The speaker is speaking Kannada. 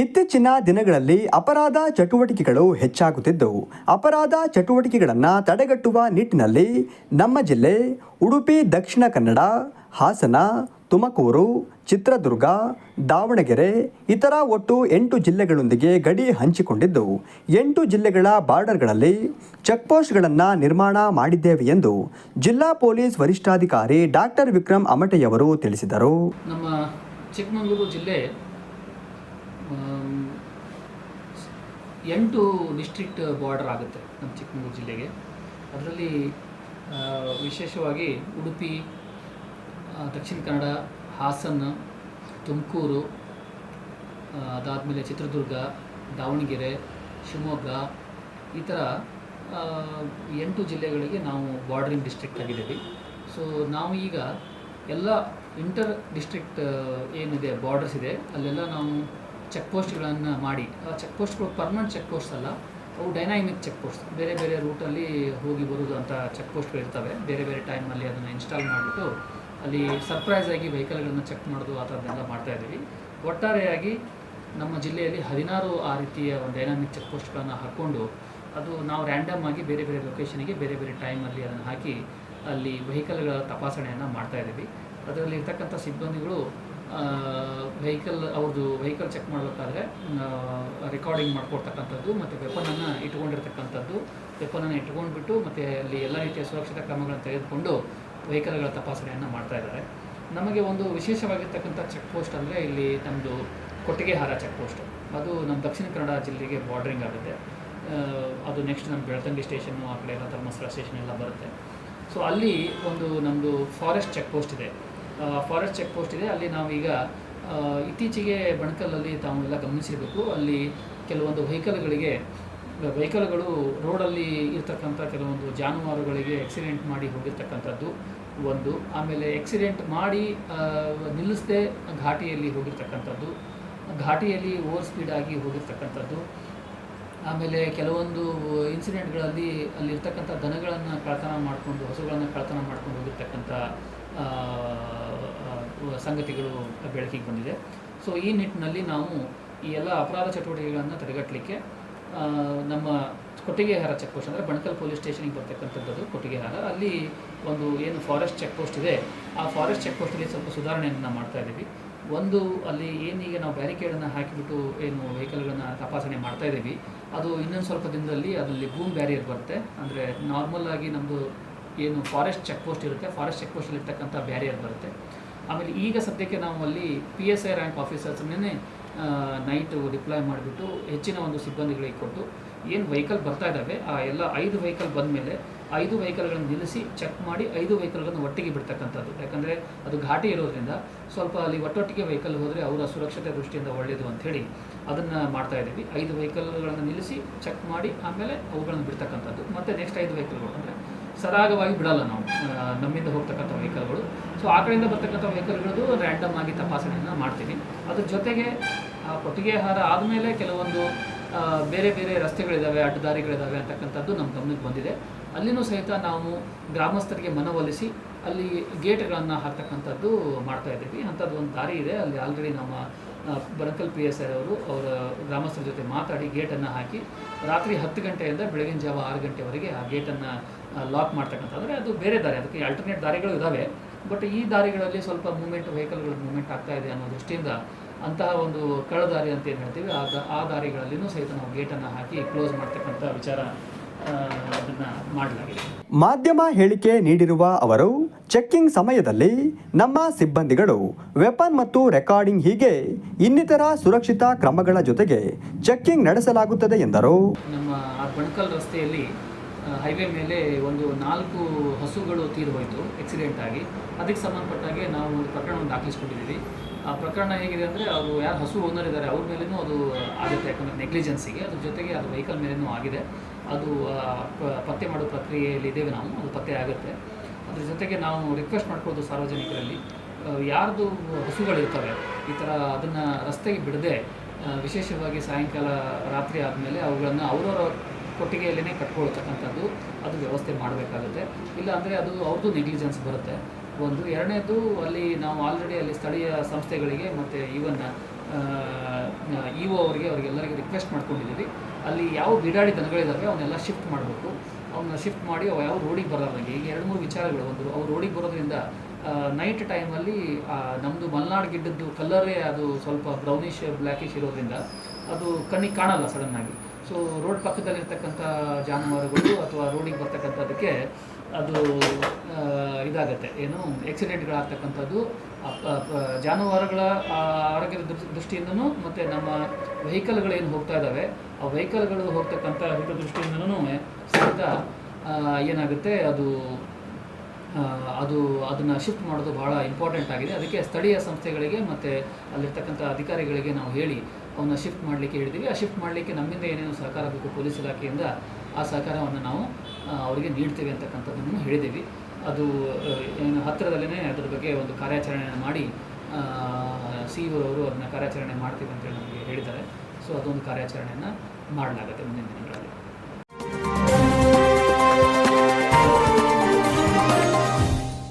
ಇತ್ತೀಚಿನ ದಿನಗಳಲ್ಲಿ ಅಪರಾಧ ಚಟುವಟಿಕೆಗಳು ಹೆಚ್ಚಾಗುತ್ತಿದ್ದವು. ಅಪರಾಧ ಚಟುವಟಿಕೆಗಳನ್ನು ತಡೆಗಟ್ಟುವ ನಿಟ್ಟಿನಲ್ಲಿ ನಮ್ಮ ಜಿಲ್ಲೆ ಉಡುಪಿ, ದಕ್ಷಿಣ ಕನ್ನಡ, ಹಾಸನ, ತುಮಕೂರು, ಚಿತ್ರದುರ್ಗ, ದಾವಣಗೆರೆ ಇತರ ಒಟ್ಟು ಎಂಟು ಜಿಲ್ಲೆಗಳೊಂದಿಗೆ ಗಡಿ ಹಂಚಿಕೊಂಡಿದ್ದು ಎಂಟು ಜಿಲ್ಲೆಗಳ ಬಾರ್ಡರ್ಗಳಲ್ಲಿ ಚೆಕ್ಪೋಸ್ಟ್ಗಳನ್ನು ನಿರ್ಮಾಣ ಮಾಡಿದ್ದೇವೆ ಎಂದು ಜಿಲ್ಲಾ ಪೊಲೀಸ್ ವರಿಷ್ಠಾಧಿಕಾರಿ ಡಾಕ್ಟರ್ ವಿಕ್ರಮ್ ಅಮಟೆಯವರು ತಿಳಿಸಿದರು. ನಮ್ಮ ಚಿಕ್ಕಮಗಳೂರು ಜಿಲ್ಲೆ ಎಂಟು ಡಿಸ್ಟ್ರಿಕ್ಟ್ ಬಾರ್ಡರ್ ಆಗುತ್ತೆ ನಮ್ಮ ಚಿಕ್ಕಮಗಳೂರು ಜಿಲ್ಲೆಗೆ. ಅದರಲ್ಲಿ ವಿಶೇಷವಾಗಿ ಉಡುಪಿ ದಕ್ಷಿಣ ಕನ್ನಡ, ಹಾಸನ, ತುಮಕೂರು ಅದಾದಮೇಲೆ ಚಿತ್ರದುರ್ಗ, ದಾವಣಗೆರೆ, ಶಿವಮೊಗ್ಗ ಈ ಥರ ಎಂಟು ಜಿಲ್ಲೆಗಳಿಗೆ ನಾವು ಬಾರ್ಡರಿಂಗ್ ಡಿಸ್ಟ್ರಿಕ್ಟ್ ಆಗಿದ್ದೀವಿ. ಸೊ ನಾವು ಈಗ ಎಲ್ಲ ಇಂಟರ್ ಡಿಸ್ಟ್ರಿಕ್ಟ್ ಏನಿದೆ ಬಾರ್ಡರ್ಸ್ ಇದೆ. ಅಲ್ಲೆಲ್ಲ ನಾವು ಚೆಕ್ ಪೋಸ್ಟ್ಗಳನ್ನು ಮಾಡಿ. ಆ ಚೆಕ್ ಪೋಸ್ಟ್ಗಳು ಪರ್ಮನೆಂಟ್ ಚೆಕ್ ಪೋಸ್ಟ್ ಅಲ್ಲ, ಅವು ಡೈನಾಮಿಕ್ ಚೆಕ್ ಪೋಸ್ಟ್ ಬೇರೆ ಬೇರೆ ರೂಟಲ್ಲಿ ಹೋಗಿ ಬರೋದು ಅಂತ ಚೆಕ್ ಪೋಸ್ಟ್ಗಳು ಇರ್ತವೆ. ಬೇರೆ ಬೇರೆ ಟೈಮಲ್ಲಿ ಅದನ್ನು ಇನ್ಸ್ಟಾಲ್ ಮಾಡಿಬಿಟ್ಟು ಅಲ್ಲಿ ಸರ್ಪ್ರೈಸ್ ಆಗಿ ವೆಹಿಕಲ್ಗಳನ್ನು ಚೆಕ್ ಮಾಡೋದು ಆ ಥರದ್ದೆಲ್ಲ ಮಾಡ್ತಾ ಇದ್ದೀವಿ. ಒಟ್ಟಾರೆಯಾಗಿ ನಮ್ಮ ಜಿಲ್ಲೆಯಲ್ಲಿ ಹದಿನಾರು ಆ ರೀತಿಯ ಒಂದು ಡೈನಾಮಿಕ್ ಚೆಕ್ ಪೋಸ್ಟ್ಗಳನ್ನು ಹಾಕ್ಕೊಂಡು ಅದು ನಾವು ರ್ಯಾಂಡಮ್ ಆಗಿ ಬೇರೆ ಬೇರೆ ಲೊಕೇಶನಿಗೆ ಬೇರೆ ಬೇರೆ ಟೈಮಲ್ಲಿ ಅದನ್ನು ಹಾಕಿ ಅಲ್ಲಿ ವೆಹಿಕಲ್ಗಳ ತಪಾಸಣೆಯನ್ನು ಮಾಡ್ತಾ ಇದ್ದೀವಿ. ಅದರಲ್ಲಿ ಇರ್ತಕ್ಕಂಥ ಸಿಬ್ಬಂದಿಗಳು ವೆಹಿಕಲ್ ಅವ್ರದ್ದು ವೆಹಿಕಲ್ ಚೆಕ್ ಮಾಡಬೇಕಾದ್ರೆ ರೆಕಾರ್ಡಿಂಗ್ ಮಾಡ್ಕೊಡ್ತಕ್ಕಂಥದ್ದು, ಮತ್ತು ವೆಪನನ್ನು ಇಟ್ಕೊಂಡಿರ್ತಕ್ಕಂಥದ್ದು ವೆಪನನ್ನು ಇಟ್ಕೊಂಡ್ಬಿಟ್ಟು, ಮತ್ತು ಅಲ್ಲಿ ಎಲ್ಲ ರೀತಿಯ ಸುರಕ್ಷತಾ ಕ್ರಮಗಳನ್ನು ತೆಗೆದುಕೊಂಡು ವೆಹಿಕಲ್ಗಳ ತಪಾಸಣೆಯನ್ನು ಮಾಡ್ತಾ ಇದ್ದಾರೆ. ನಮಗೆ ಒಂದು ವಿಶೇಷವಾಗಿರ್ತಕ್ಕಂಥ ಚೆಕ್ ಪೋಸ್ಟ್ ಅಂದರೆ ಇಲ್ಲಿ ನಮ್ಮದು ಕೊಟ್ಟಿಗೆಹಾರ ಚೆಕ್ ಪೋಸ್ಟ್ ಅದು ನಮ್ಮ ದಕ್ಷಿಣ ಕನ್ನಡ ಜಿಲ್ಲೆಗೆ ಬಾರ್ಡ್ರಿಂಗ್ ಆಗುತ್ತೆ. ಅದು ನೆಕ್ಸ್ಟ್ ನಮ್ಮ ಬೆಳ್ತಂಗಿ ಸ್ಟೇಷನ್ನು ಆ ಕಡೆ ಎಲ್ಲ ಧರ್ಮಸ್ಥಳ ಸ್ಟೇಷನ್ ಎಲ್ಲ ಬರುತ್ತೆ. ಸೊ ಅಲ್ಲಿ ಒಂದು ನಮ್ಮದು ಫಾರೆಸ್ಟ್ ಚೆಕ್ ಪೋಸ್ಟ್ ಇದೆ. ಫಾರೆಸ್ಟ್ ಚೆಕ್ ಪೋಸ್ಟ್ ಇದೆ. ಅಲ್ಲಿ ನಾವೀಗ ಇತ್ತೀಚೆಗೆ ಬಣಕಲಲ್ಲಿ ತಾವೆಲ್ಲ ಗಮನಿಸಿರಬೇಕು. ಅಲ್ಲಿ ಕೆಲವೊಂದು ವೆಹಿಕಲ್ಗಳಿಗೆ ವೆಹಿಕಲ್ಗಳು ರೋಡಲ್ಲಿ ಇರ್ತಕ್ಕಂಥ ಕೆಲವೊಂದು ಜಾನುವಾರುಗಳಿಗೆ ಆಕ್ಸಿಡೆಂಟ್ ಮಾಡಿ ಹೋಗಿರ್ತಕ್ಕಂಥದ್ದು ಒಂದು. ಆಮೇಲೆ ಆಕ್ಸಿಡೆಂಟ್ ಮಾಡಿ ನಿಲ್ಲಿಸದೆ ಘಾಟಿಯಲ್ಲಿ ಹೋಗಿರ್ತಕ್ಕಂಥದ್ದು, ಘಾಟಿಯಲ್ಲಿ ಓವರ್ ಸ್ಪೀಡ್ ಆಗಿ ಹೋಗಿರ್ತಕ್ಕಂಥದ್ದು. ಆಮೇಲೆ ಕೆಲವೊಂದು ಇನ್ಸಿಡೆಂಟ್ಗಳಲ್ಲಿ ಅಲ್ಲಿರ್ತಕ್ಕಂಥ ದನಗಳನ್ನು ಕಳ್ತನ ಮಾಡಿಕೊಂಡು, ಹಸುಗಳನ್ನು ಕಳ್ತನ ಮಾಡ್ಕೊಂಡು ಹೋಗಿರ್ತಕ್ಕಂಥ ಸಂಗತಿಗಳು ಬೆಳಕಿಗೆ ಬಂದಿದೆ. ಸೊ ಈ ನಿಟ್ಟಿನಲ್ಲಿ ನಾವು ಈ ಎಲ್ಲ ಅಪರಾಧ ಚಟುವಟಿಕೆಗಳನ್ನು ತಡೆಗಟ್ಟಲಿಕ್ಕೆ ನಮ್ಮ ಕೊಟ್ಟಿಗೆಹಾರ ಚೆಕ್ ಪೋಸ್ಟ್ ಅಂದರೆ ಬಣಕಲ್ ಪೊಲೀಸ್ ಸ್ಟೇಷನಿಗೆ ಬರ್ತಕ್ಕಂಥದ್ದು ಕೊಟ್ಟಿಗೆಹಾರ. ಅಲ್ಲಿ ಒಂದು ಏನು ಫಾರೆಸ್ಟ್ ಚೆಕ್ ಪೋಸ್ಟ್ ಇದೆ. ಆ ಫಾರೆಸ್ಟ್ ಚೆಕ್ ಪೋಸ್ಟಲ್ಲಿ ಸ್ವಲ್ಪ ಸುಧಾರಣೆಯನ್ನು ಮಾಡ್ತಾ ಇದ್ದೀವಿ. ಒಂದು, ಅಲ್ಲಿ ಏನೀಗ ನಾವು ಬ್ಯಾರಿಕೇಡನ್ನು ಹಾಕಿಬಿಟ್ಟು ಏನು ವೆಹಿಕಲ್ಗಳನ್ನು ತಪಾಸಣೆ ಮಾಡ್ತಾ ಇದ್ದೀವಿ. ಅದು ಇನ್ನೊಂದು ಸ್ವಲ್ಪ ದಿನದಲ್ಲಿ ಅದರಲ್ಲಿ ಬೂಮ್ ಬ್ಯಾರಿಯರ್ ಬರುತ್ತೆ. ಅಂದರೆ ನಾರ್ಮಲ್ ಆಗಿ ನಮ್ಮದು ಏನು ಫಾರೆಸ್ಟ್ ಚೆಕ್ ಪೋಸ್ಟ್ ಇರುತ್ತೆ. ಫಾರೆಸ್ಟ್ ಚೆಕ್ ಪೋಸ್ಟಲ್ಲಿ ಇರ್ತಕ್ಕಂಥ ಬ್ಯಾರಿಯರ್ ಬರುತ್ತೆ. ಆಮೇಲೆ ಈಗ ಸದ್ಯಕ್ಕೆ ನಾವು ಅಲ್ಲಿ ಪಿ ಎಸ್ ಐ ರ್ಯಾಂಕ್ ಆಫೀಸರ್ಸ್ನೇ ನೈಟು ಡಿಪ್ಲಾಯ್ ಮಾಡಿಬಿಟ್ಟು ಹೆಚ್ಚಿನ ಒಂದು ಸಿಬ್ಬಂದಿಗಳಿಗೆ ಕೊಟ್ಟು ಏನು ವೆಹಿಕಲ್ ಬರ್ತಾ ಇದ್ದಾವೆ ಆ ಎಲ್ಲ ಐದು ವೆಹಿಕಲ್ ಬಂದ ಮೇಲೆ ಐದು ವೆಹಿಕಲ್ಗಳನ್ನು ನಿಲ್ಲಿಸಿ ಚೆಕ್ ಮಾಡಿ ಐದು ವೆಹಿಕಲ್ಗಳನ್ನು ಒಟ್ಟಿಗೆ ಬಿಡ್ತಕ್ಕಂಥದ್ದು. ಯಾಕಂದರೆ ಅದು ಘಾಟಿ ಇರೋದ್ರಿಂದ ಸ್ವಲ್ಪ ಅಲ್ಲಿ ಒಟ್ಟೊಟ್ಟಿಗೆ ವೆಹಿಕಲ್ ಹೋದರೆ ಅವರ ಸುರಕ್ಷತೆ ದೃಷ್ಟಿಯಿಂದ ಒಳ್ಳೆಯದು ಅಂಥೇಳಿ ಅದನ್ನು ಮಾಡ್ತಾ ಇದ್ದೀವಿ. ಐದು ವೆಹಿಕಲ್ಗಳನ್ನು ನಿಲ್ಲಿಸಿ ಚೆಕ್ ಮಾಡಿ ಆಮೇಲೆ ಅವುಗಳನ್ನು ಬಿಡ್ತಕ್ಕಂಥದ್ದು. ಮತ್ತು ನೆಕ್ಸ್ಟ್ ಐದು ವೆಹಿಕಲ್ಗಳು ಅಂದರೆ ಸರಾಗವಾಗಿ ಬಿಡಲ್ಲ ನಾವು. ನಮ್ಮಿಂದ ಹೋಗ್ತಕ್ಕಂಥ ವೆಹಿಕಲ್ಗಳು. ಸೊ ಆ ಕಡೆಯಿಂದ ಬರ್ತಕ್ಕಂಥ ವೆಹಿಕಲ್ಗಳದ್ದು ರ್ಯಾಂಡಮ್ ಆಗಿ ತಪಾಸಣೆಯನ್ನು ಮಾಡ್ತೀನಿ ಅದ್ರ ಜೊತೆಗೆ, ಆ, ಕೊಟ್ಟಿಗೆ ಆಹಾರ ಆದಮೇಲೆ ಕೆಲವೊಂದು ಬೇರೆ ಬೇರೆ ರಸ್ತೆಗಳಿದ್ದಾವೆ ಅಡ್ಡದಾರಿಗಳಿದ್ದಾವೆ ಅಂತಕ್ಕಂಥದ್ದು ನಮ್ಮ ಗಮನಕ್ಕೆ ಬಂದಿದೆ. ಅಲ್ಲಿನೂ ಸಹಿತ ನಾವು ಗ್ರಾಮಸ್ಥರಿಗೆ ಮನವೊಲಿಸಿ ಅಲ್ಲಿ ಗೇಟ್ಗಳನ್ನು ಹಾಕ್ತಕ್ಕಂಥದ್ದು ಮಾಡ್ತಾ ಇದ್ದೀವಿ. ಅಂಥದ್ದು ಒಂದು ದಾರಿ ಇದೆ. ಅಲ್ಲಿ ಆಲ್ರೆಡಿ ನಮ್ಮ ಬರಕಲ್ ಪಿ ಎಸ್ ಐ ಅವರು ಅವರ ಗ್ರಾಮಸ್ಥರ ಜೊತೆ ಮಾತಾಡಿ ಗೇಟನ್ನು ಹಾಕಿ ರಾತ್ರಿ ಹತ್ತು ಗಂಟೆಯಿಂದ ಬೆಳಗಿನ ಜಾವ ಆರು ಗಂಟೆವರೆಗೆ ಆ ಗೇಟನ್ನು ಲಾಕ್ ಮಾಡ್ತಕ್ಕಂಥದ್ರೆ ಅದು ಬೇರೆ ದಾರಿ. ಅದಕ್ಕೆ ಆಲ್ಟರ್ನೇಟ್ ದಾರಿಗಳು ಇದ್ದಾವೆ ಬಟ್ ಈ ದಾರಿಗಳಲ್ಲಿ ಸ್ವಲ್ಪ ಮೂಮೆಂಟ್ ವೆಹಿಕಲ್ಗಳ ಮೂಮೆಂಟ್ ಆಗ್ತಾ ಇದೆ ಅನ್ನೋ ದೃಷ್ಟಿಯಿಂದ ಅಂತಹ ಒಂದು ಕಳ್ಳದಾರಿ ಅಂತ ಏನು ಹೇಳ್ತೀವಿ ಆ ಆ ಸಹಿತ ನಾವು ಗೇಟನ್ನು ಹಾಕಿ ಕ್ಲೋಸ್ ಮಾಡ್ತಕ್ಕಂಥ ವಿಚಾರ ಅದನ್ನು ಮಾಡಲಾಗಿದೆ. ಮಾಧ್ಯಮ ಹೇಳಿಕೆ ನೀಡಿರುವ ಅವರು ಚೆಕ್ಕಿಂಗ್ ಸಮಯದಲ್ಲಿ ನಮ್ಮ ಸಿಬ್ಬಂದಿಗಳು ವೆಪನ್ ಮತ್ತು ರೆಕಾರ್ಡಿಂಗ್ ಹೀಗೆ ಇನ್ನಿತರ ಸುರಕ್ಷಿತಾ ಕ್ರಮಗಳ ಜೊತೆಗೆ ಚೆಕ್ಕಿಂಗ್ ನಡೆಸಲಾಗುತ್ತದೆ ಎಂದರು. ನಮ್ಮ ಆ ಬಣಕಲ್ ರಸ್ತೆಯಲ್ಲಿ ಹೈವೇ ಮೇಲೆ ಒಂದು ನಾಲ್ಕು ಹಸುಗಳು ತೀರು ಹೋಯಿತು ಆಕ್ಸಿಡೆಂಟ್ ಆಗಿ. ಅದಕ್ಕೆ ಸಂಬಂಧಪಟ್ಟಾಗೆ ನಾವು ಒಂದು ಪ್ರಕರಣವನ್ನು ದಾಖಲಿಸ್ಕೊಂಡಿದ್ದೀವಿ. ಆ ಪ್ರಕರಣ ಹೇಗಿದೆ ಅಂದರೆ ಅವರು ಯಾರು ಹಸು ಓನರ್ ಇದ್ದಾರೆ ಅವ್ರ ಮೇಲೇನೂ ಅದು ಆಗುತ್ತೆ ಯಾಕಂದರೆ ನೆಗ್ಲಿಜೆನ್ಸಿಗೆ ಅದ್ರ ಜೊತೆಗೆ ಅದು ವೆಹಿಕಲ್ ಮೇಲೇನೂ ಆಗಿದೆ. ಅದು ಪತ್ತೆ ಮಾಡೋ ಪ್ರಕ್ರಿಯೆಯಲ್ಲಿ ಇದ್ದೇವೆ ನಾವು, ಅದು ಪತ್ತೆ ಆಗುತ್ತೆ. ಅದ್ರ ಜೊತೆಗೆ ನಾವು ರಿಕ್ವೆಸ್ಟ್ ಮಾಡ್ಕೋದು ಸಾರ್ವಜನಿಕರಲ್ಲಿ ಯಾರ್ದು ಹಸುಗಳಿರ್ತವೆ, ಈ ಥರ ಅದನ್ನು ರಸ್ತೆಗೆ ಬಿಡದೆ ವಿಶೇಷವಾಗಿ ಸಾಯಂಕಾಲ ರಾತ್ರಿ ಆದಮೇಲೆ ಅವುಗಳನ್ನು ಅವರವರ ಕೊಟ್ಟಿಗೆಯಲ್ಲೇ ಕಟ್ಕೊಳ್ತಕ್ಕಂಥದ್ದು, ಅದು ವ್ಯವಸ್ಥೆ ಮಾಡಬೇಕಾಗುತ್ತೆ. ಇಲ್ಲ ಅಂದರೆ ಅದು ಅವ್ರದ್ದು ನೆಗ್ಲಿಜೆನ್ಸ್ ಬರುತ್ತೆ. ಒಂದು ಎರಡನೇದು ಅಲ್ಲಿ ನಾವು ಆಲ್ರೆಡಿ ಅಲ್ಲಿ ಸ್ಥಳೀಯ ಸಂಸ್ಥೆಗಳಿಗೆ ಮತ್ತು ಈವನ್ ಇ ಒ ಅವರಿಗೆ ಅವ್ರಿಗೆಲ್ಲರಿಗೆ ರಿಕ್ವೆಸ್ಟ್ ಮಾಡ್ಕೊಂಡಿದ್ದೀವಿ. ಅಲ್ಲಿ ಯಾವ ಬಿಡಾಡಿ ದನಗಳಿದ್ದಾವೆ ಅವನ್ನೆಲ್ಲ ಶಿಫ್ಟ್ ಮಾಡಬೇಕು. ಅವನ್ನ ಶಿಫ್ಟ್ ಮಾಡಿ ಅವು ಯಾವ ರೋಡಿಗೆ ಬರೋದಂಗೆ ಈಗ ಎರಡು ಮೂರು ವಿಚಾರಗಳು. ಒಂದು ಅವ್ರು ರೋಡಿಗೆ ಬರೋದ್ರಿಂದ ನೈಟ್ ಟೈಮಲ್ಲಿ ನಮ್ಮದು ಮಲೆನಾಡು ಗಿಡ್ಡದ್ದು ಕಲ್ಲರೇ ಅದು ಸ್ವಲ್ಪ ಬ್ರೌನಿಶ್ ಬ್ಲ್ಯಾಕಿಶ್ ಇರೋದ್ರಿಂದ ಅದು ಕಣ್ಣಿಗೆ ಕಾಣಲ್ಲ ಸಡನ್ನಾಗಿ ಸೊ ರೋಡ್ ಪಕ್ಕದಲ್ಲಿರ್ತಕ್ಕಂಥ ಜಾನುವಾರುಗಳು ಅಥವಾ ರೋಡಿಗೆ ಬರ್ತಕ್ಕಂಥದ್ದಕ್ಕೆ ಅದು ಇದಾಗತ್ತೆ. ಏನು ಅಪ್- ಜಾನುವಾರುಗಳ ಆರೋಗ್ಯದ ದೃಷ್ಟಿಯಿಂದನು ಮತ್ತು ನಮ್ಮ ಏನು ಹೋಗ್ತಾ ಇದ್ದಾವೆ ಆ ವೆಹಿಕಲ್ಗಳು ಹೋಗ್ತಕ್ಕಂಥ ಹಿತದೃಷ್ಟಿಯಿಂದನೂ ಸಹಿತ ಏನಾಗುತ್ತೆ, ಅದು ಅದು, ಅದನ್ನು ಶಿಫ್ಟ್ ಮಾಡೋದು ಭಾಳ ಇಂಪಾರ್ಟೆಂಟ್ ಆಗಿದೆ. ಅದಕ್ಕೆ ಸ್ಥಳೀಯ ಸಂಸ್ಥೆಗಳಿಗೆ ಮತ್ತು ಅಲ್ಲಿರ್ತಕ್ಕಂಥ ಅಧಿಕಾರಿಗಳಿಗೆ ನಾವು ಹೇಳಿ ಅವನ್ನ ಶಿಫ್ಟ್ ಮಾಡಲಿಕ್ಕೆ ಹೇಳಿದ್ದೀವಿ ಆ ಶಿಫ್ಟ್ ಮಾಡಲಿಕ್ಕೆ ನಮ್ಮಿಂದ ಏನೇನು ಸಹಕಾರ ಬೇಕು ಪೊಲೀಸ್ ಇಲಾಖೆಯಿಂದ, ಆ ಸಹಕಾರವನ್ನು ನಾವು ಅವರಿಗೆ ನೀಡ್ತೇವೆ ಅಂತಕ್ಕಂಥದ್ದನ್ನು ಹೇಳಿದ್ದೀವಿ ಅದು ಏನು ಹತ್ತಿರದಲ್ಲೇ ಅದ್ರ ಬಗ್ಗೆ ಒಂದು ಕಾರ್ಯಾಚರಣೆಯನ್ನು ಮಾಡಿ ಸಿ ಅವರು ಅದನ್ನ ಕಾರ್ಯಾಚರಣೆ ಮಾಡ್ತೀವಿ ಅಂತೇಳಿ ನಮಗೆ ಹೇಳಿದ್ದಾರೆ. ಸೊ ಅದೊಂದು ಕಾರ್ಯಾಚರಣೆಯನ್ನು ಮಾಡಲಾಗುತ್ತೆ ಮುಂದಿನ ದಿನಗಳಲ್ಲಿ.